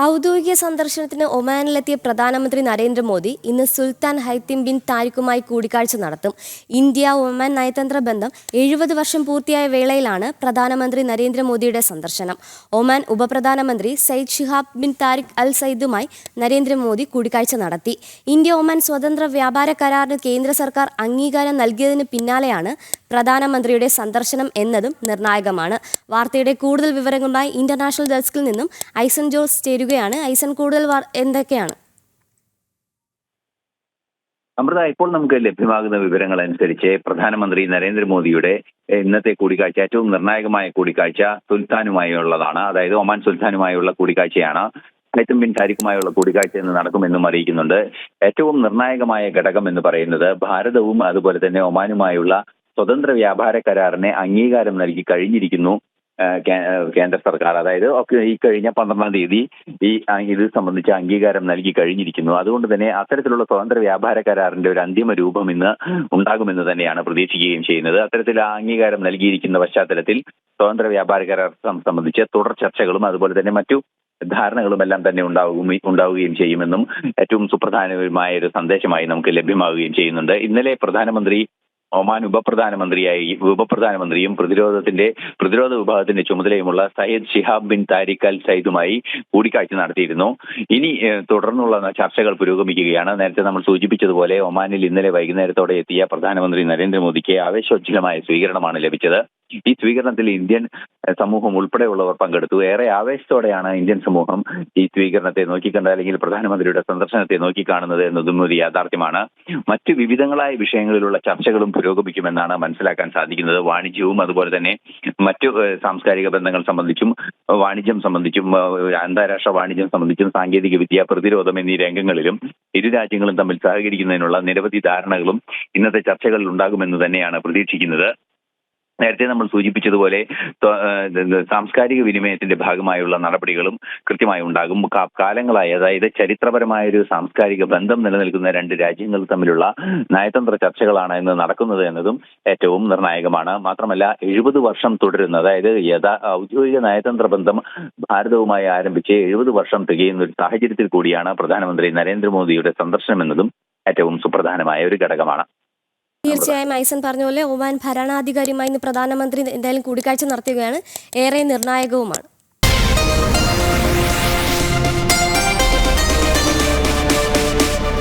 ഔദ്യോഗിക സന്ദർശനത്തിന് ഒമാനിലെത്തിയ പ്രധാനമന്ത്രി നരേന്ദ്രമോദി ഇന്ന് സുൽത്താൻ ഹൈത്തിം ബിൻ താരിഖുമായി കൂടിക്കാഴ്ച നടത്തും. ഇന്ത്യ ഒമാൻ നയതന്ത്ര ബന്ധം എഴുപത് വർഷം പൂർത്തിയായ വേളയിലാണ് പ്രധാനമന്ത്രി നരേന്ദ്രമോദിയുടെ സന്ദർശനം. ഒമാൻ ഉപപ്രധാനമന്ത്രി സയ്യിദ് ഷിഹാബ് ബിൻ താരിഖ് അൽ സയ്യിദുമായി നരേന്ദ്രമോദി കൂടിക്കാഴ്ച നടത്തി. ഇന്ത്യ ഒമാൻ സ്വതന്ത്ര വ്യാപാര കരാറിന് കേന്ദ്ര സർക്കാർ അംഗീകാരം നൽകിയതിന് പിന്നാലെയാണ് പ്രധാനമന്ത്രിയുടെ സന്ദർശനം എന്നതും നിർണായകമാണ്. വാർത്തയുടെ കൂടുതൽ വിവരങ്ങളുമായി ഇന്റർനാഷണൽ ഡെസ്കിൽ നിന്നും ഐസൻ ജോസ് ചേരുകയാണ്. ഐസൻ കൂടുതൽ എന്തൊക്കെയാണ്? അമൃത ഇപ്പോൾ നമുക്ക് ലഭ്യമാകുന്ന വിവരങ്ങൾ അനുസരിച്ച് പ്രധാനമന്ത്രി നരേന്ദ്രമോദിയുടെ ഇന്നത്തെ കൂടിക്കാഴ്ച ഏറ്റവും നിർണായകമായ കൂടിക്കാഴ്ച സുൽത്താനുമായുള്ളതാണ്. അതായത് ഒമാൻ സുൽത്താനുമായുള്ള കൂടിക്കാഴ്ചയാണ്. ഹൈത്തം ബിൻ താരിഖുമായുള്ള കൂടിക്കാഴ്ച എന്ന് നടക്കുമെന്നും അറിയിക്കുന്നുണ്ട്. ഏറ്റവും നിർണായകമായ ഘടകം എന്ന് പറയുന്നത് ഭാരതവും അതുപോലെ തന്നെ ഒമാനുമായുള്ള സ്വതന്ത്ര വ്യാപാര കരാറിന് അംഗീകാരം നൽകി കഴിഞ്ഞിരിക്കുന്നു കേന്ദ്ര സർക്കാർ. അതായത് ഈ കഴിഞ്ഞ പന്ത്രണ്ടാം തീയതി ഈ ഇത് സംബന്ധിച്ച അംഗീകാരം നൽകി കഴിഞ്ഞിരിക്കുന്നു. അതുകൊണ്ട് തന്നെ അത്തരത്തിലുള്ള സ്വതന്ത്ര വ്യാപാര കരാറിന്റെ ഒരു അന്തിമ രൂപം ഇന്ന് ഉണ്ടാകുമെന്ന് തന്നെയാണ് പ്രതീക്ഷിക്കുകയും ചെയ്യുന്നത്. അത്തരത്തിൽ അംഗീകാരം നൽകിയിരിക്കുന്ന പശ്ചാത്തലത്തിൽ സ്വതന്ത്ര വ്യാപാര കരാർ സംബന്ധിച്ച് തുടർ ചർച്ചകളും അതുപോലെ തന്നെ മറ്റു ധാരണകളും എല്ലാം തന്നെ ഉണ്ടാവുകയും ഉണ്ടാവുകയും ചെയ്യുമെന്നും ഏറ്റവും സുപ്രധാനമായ ഒരു സന്ദേശമായി നമുക്ക് ലഭ്യമാവുകയും ചെയ്യുന്നുണ്ട്. ഇന്നലെ പ്രധാനമന്ത്രി ഒമാൻ ഉപപ്രധാനമന്ത്രിയായി ഉപപ്രധാനമന്ത്രിയും പ്രതിരോധത്തിന്റെ പ്രതിരോധ വിഭാഗത്തിന്റെ ചുമതലയുമുള്ള Sayyid Shihab bin Tariq Al സയ്യിദുമായി കൂടിക്കാഴ്ച നടത്തിയിരുന്നു. ഇനി തുടർന്നുള്ള ചർച്ചകൾ പുരോഗമിക്കുകയാണ്. നേരത്തെ നമ്മൾ സൂചിപ്പിച്ചതുപോലെ ഒമാനിൽ ഇന്നലെ വൈകുന്നേരത്തോടെ എത്തിയ പ്രധാനമന്ത്രി നരേന്ദ്രമോദിക്ക് ആവേശോജ്ജലമായ സ്വീകരണമാണ് ലഭിച്ചത്. ഈ സ്വീകരണത്തിൽ ഇന്ത്യൻ സമൂഹം ഉൾപ്പെടെയുള്ളവർ പങ്കെടുത്തു. ഏറെ ആവേശത്തോടെയാണ് ഇന്ത്യൻ സമൂഹം ഈ സ്വീകരണത്തെ നോക്കിക്കണ്ട അല്ലെങ്കിൽ പ്രധാനമന്ത്രിയുടെ സന്ദർശനത്തെ നോക്കിക്കാണുന്നത് എന്നതും ഒരു യാഥാർത്ഥ്യമാണ്. മറ്റ് വിവിധങ്ങളായ വിഷയങ്ങളിലുള്ള ചർച്ചകളും പുരോഗമിക്കുമെന്നാണ് മനസ്സിലാക്കാൻ സാധിക്കുന്നത്. വാണിജ്യവും അതുപോലെ തന്നെ മറ്റു സാംസ്കാരിക ബന്ധങ്ങൾ സംബന്ധിച്ചും വാണിജ്യം സംബന്ധിച്ചും അന്താരാഷ്ട്ര വാണിജ്യം സംബന്ധിച്ചും സാങ്കേതിക വിദ്യ പ്രതിരോധം എന്നീ രംഗങ്ങളിലും ഇരു രാജ്യങ്ങളും തമ്മിൽ സഹകരിക്കുന്നതിനുള്ള നിരവധി ധാരണകളും ഇന്നത്തെ ചർച്ചകളിൽ ഉണ്ടാകുമെന്ന് തന്നെയാണ് പ്രതീക്ഷിക്കുന്നത്. നേരത്തെ നമ്മൾ സൂചിപ്പിച്ചതുപോലെ സാംസ്കാരിക വിനിമയത്തിന്റെ ഭാഗമായുള്ള നടപടികളും കൃത്യമായി ഉണ്ടാകും. കാലങ്ങളായി അതായത് ചരിത്രപരമായ ഒരു സാംസ്കാരിക ബന്ധം നിലനിൽക്കുന്ന രണ്ട് രാജ്യങ്ങൾ തമ്മിലുള്ള നയതന്ത്ര ചർച്ചകളാണ് ഇന്ന് നടക്കുന്നത് എന്നതും ഏറ്റവും നിർണായകമാണ്. മാത്രമല്ല എഴുപത് വർഷം തുടരുന്ന അതായത് യഥാ ഔദ്യോഗിക നയതന്ത്ര ബന്ധം ഭാരതവുമായി ആരംഭിച്ച് എഴുപത് വർഷം തികയുന്ന ഒരു സാഹചര്യത്തിൽ കൂടിയാണ് പ്രധാനമന്ത്രി നരേന്ദ്രമോദിയുടെ സന്ദർശനം എന്നതും ഏറ്റവും സുപ്രധാനമായ ഒരു ഘടകമാണ്. തീർച്ചയായും ഐസൻ പറഞ്ഞ പോലെ ഒമാൻ ഭരണാധികാരിയുമായി ഇന്ന് പ്രധാനമന്ത്രി എന്തായാലും കൂടിക്കാഴ്ച നടത്തുകയാണ്. ഏറെ നിർണായകവുമാണ്.